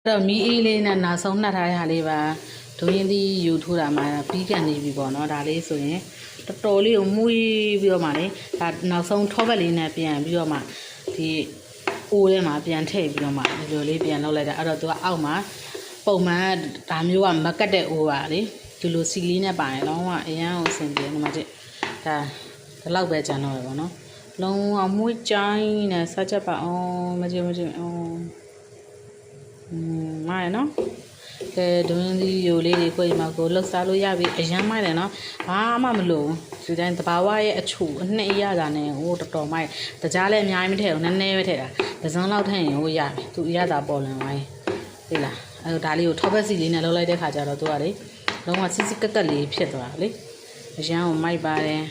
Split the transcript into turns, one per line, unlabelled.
အဲ့တော့မီးအေးလေးနဲ့နောက်ဆုံးနှက်ထားတဲ့ဟာလေးပါဒုရင်သီးယူထိုးတာမှပြီးကန်နေပြီပေါ့နော်ဒါလေးဆိုရင်တော်တော်လေးကိုမှုီးပြီးတော့မှလေဒါနောက်ဆုံးထောဘက်လေးနဲ့ပြန်ပြီးတော့မှဒီအိုးထဲမှာပြန်ထည့်ပြီးတော့မှဒီလိုလေးပြန်လုပ်လိုက်တာအဲ့တော့သူကအောက်မှာပုံမှန်ဒါမျိုးကမကတ်တဲ့အိုးပါလေဒီလိုစီလေးနဲ့ပါရင်လုံးဝအရန်ကိုအဆင်ပြေတယ်ဒီမှာကြည့်ဒါဒီလောက်ပဲကျန်တော့ရပါတော့လုံးဝမှုီးချိုင်းနဲ့ဆက်ချက်ပါအောင်မကြည့်မကြည့်အောင်อืม မိုက်နော်ကဲဒွင်းသီးယိုလေးတွေကိုဒီမှာကိုလှုပ်ရှားလို့ရပြီအရန်မိုက်တယ်နော်ဘာမှမလို့ဒီတိုင်းတဘာဝရဲ့အချိုအနှစ်အရသာနဲ့ဟိုတော်တော်မိုက်တကြားလည်းအများကြီးမထည့်ဘူးနည်းနည်းပဲထည့်တာဒဇွန်လောက်ထည့်ရင်ဟိုရပြီသူအရသာပေါ်လန်သွားရင်သိလားအဲဒါလေးကိုထောပတ်စီလေးနဲ့လှုပ်လိုက်တဲ့ခါကျတော့သူကလေလုံးဝစစ်စစ်ကက်ကက်လေးဖြစ်သွားတာလေအရန်ကိုမိုက်ပါတယ်